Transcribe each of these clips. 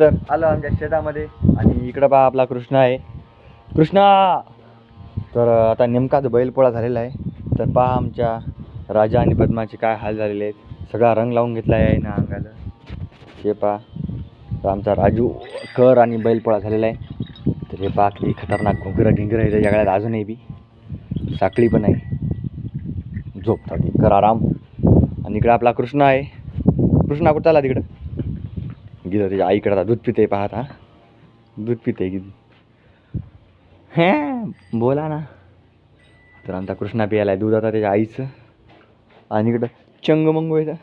तर आलो आमच्या शेतामध्ये. आणि इकडं पहा आपला कृष्णा आहे. कृष्णा! तर आता नेमकाच बैलपोळा झालेला आहे तर पहा आमच्या राजा आणि पद्माचे काय हाल झालेले आहेत. सगळा रंग लावून घेतला आहे ना अंगाला. हे पहा तर आमचा राजू कर आणि बैलपोळा झालेला आहे. तर हे पहा की खतरनाक घुंगरं गिंगरं आहे त्याच्या अजूनही बी. साखळी पण आहे. झोपतात कर आराम. आणि इकडं आपला कृष्ण आहे. कृष्णा कुठं आला तिकडं? गेलं त्याच्या आईकडे आता दूध पिते पाहता. दूध पिते किती हे बोला ना. तर आमचा कृष्णा पियाला आहे दूध आता त्याच्या आईचं. आणि इकडं चंगमंग येतं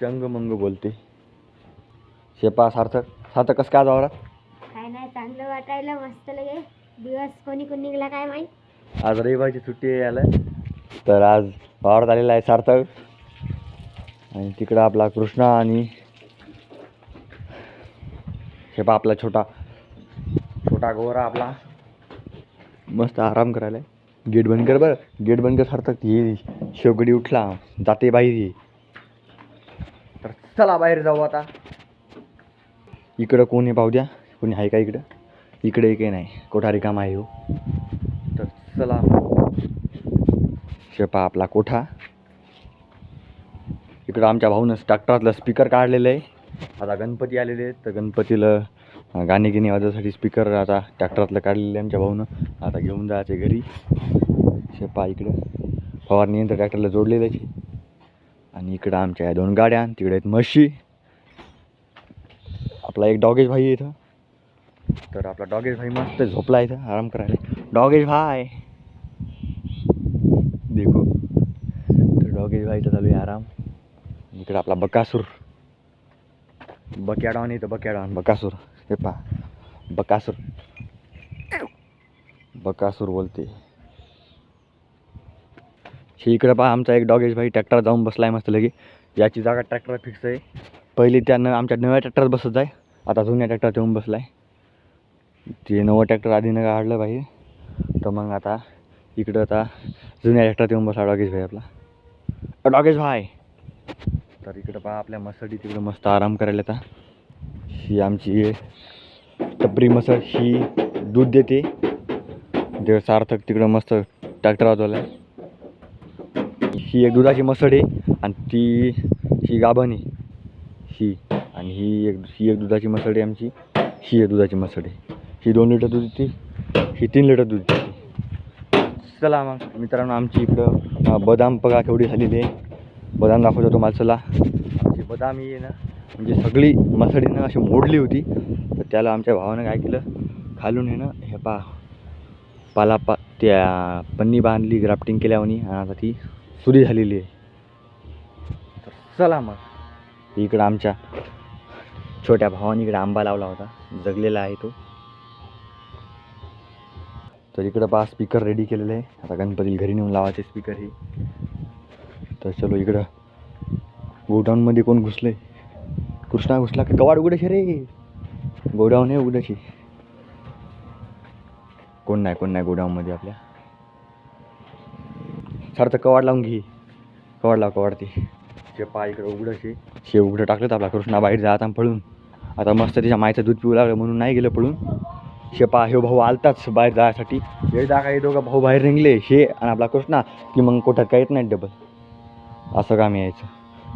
चंगमंग बोलते. शेपा सार्थक सार्थक कसं काय वावरात? काय नाही चांगलं वाटायला मस्त लगे. दिवस कोणी कोणी निघला काय माहीत? आज रविवारची सुट्टी आहे याला. तर आज वावरात आलेला आहे सार्थक. आणि तिकडं आपला कृष्णा आणि हे पहा आपला छोटा छोटा गोरा आपला. मस्त आराम करायला गेट बंद कर बरं. गेट बंद कर सार्थक ये शेवगडी उठला. जाते बाहेर ये तर चला बाहेर जाऊ आता. इकडं कोणी पाहू द्या. कोणी आहे का इकडं? इकडे काही नाही. कोठारी काम आहे हो. तर चला. शेपा आपला कोठा. इकडं आमच्या भाऊनंच ट्रॅक्टरातलं स्पीकर काढलेलं आहे. आता गणपती आलेले आहेत. तर गणपतीला गाणे घेणे गिणी वाजवण्यासाठी स्पीकर आता ट्रॅक्टरातलं काढलेलं आहे आमच्या भाऊनं. आता घेऊन जायचे घरी. शेपा इकडं. फवारणी यंत्र ट्रॅक्टरला जोडलेलं आहे. आणि इकडं आमच्या या दोन गाड्या आणि तिकडे आहेत म्हशी. आपला एक डॉगेज भाई इथं. तर आपला डॉगेज भाई मस्त झोपला इथं आराम करायला. डॉगेज भाई! देखो. तर डॉगेज भाईचा चालू आहे आराम. इकडं आपला बकासूर. बक्याडॉन इथं बक्याडॉन बकासूर हे पा बकासूर बकासूर बोलते हे इकडं पहा आमचा एक डॉगेज भाई ट्रॅक्टर जाऊन बसलाय मस्त लगे याची जागा ट्रॅक्टर फिक्स आहे पहिले त्यानं आमच्या नव्या ट्रॅक्टरात बसत आहे आता जुन्या ट्रॅक्टरात येऊन बसलाय ते नवं ट्रॅक्टर आधीनं काढलं पाहिजे तर मग आता इकडं आता जुन्या ट्रॅक्टरात येऊन बसला डॉगेश भाई आपला डॉगेश भाई तर इकडं पहा आपल्या मसडी तिकडं मस्त आराम करायला आता ही आमची टपरी मसड ही दूध देते. ते सार्थक तिकडं मस्त ट्रॅक्टर वाजवला ही एक दुधाची मसड आहे आणि ती ही गाभण आहे. ही आणि ही एक ही एक दुधाची मसड आहे आमची. ही एक दुधाची मसड आहे. ही दोन लिटर दूध देते. ही तीन लिटर दूध देते. चला मग मित्रांनो आमची इकडं बदाम पगा केवढी झालेली आहे. बदाम दाखवतो तुम्हाला चला. जी बदाम ही ना म्हणजे सगळी मसडीनं अशी मोडली होती. तर त्याला आमच्या भावानं काय केलं खालून येणं ना हे पा पाला पा त्या पन्नी बांधली ग्राफ्टिंग केल्यावानी आणि आता ती सुरी झालेली आहे. तर चला मग. इकडं आमच्या छोट्या भावाने इकडे आंबा लावला होता. जगलेला आहे तो. तर इकडं पहा स्पीकर रेडी केलेलं आहे. आता गणपतीला घरी नेऊन लावायचे स्पीकर हे. तर चलो इकडं. गोडाऊनमध्ये कोण घुसलंय? कृष्णा घुसला की? कवाड उघडायचे रे. गोडाऊन आहे उघडायची कोण नाही कोण नाही गोडाऊनमध्ये आपल्या. सारखं कवाड लावून घे. कवाड लाव कवाड ते. शे पाय इकडं उघडायचे शे उघडं टाकलं तर आपला कृष्णा बाहेर जात आता पळून. आता मस्त त्याच्या मायचं दूध पिऊ लागलं म्हणून नाही गेलं पळून. शेपा हे भाऊ आलताच बाहेर जायसाठी. हे जागा हे दोघं भाऊ बाहेर निघले हे आणि आपला कृष्णा की मग कोठात काही येत नाही डबल. असं काम यायचं.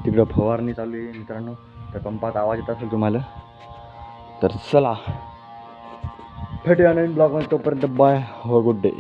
तिकडं फवारणी चालू आहे मित्रांनो. त्या पंपात आवाज येत असेल तुम्हाला तर चला. भेटूया नवीन ब्लॉगमध्ये तोपर्यंत बाय हो गुड डे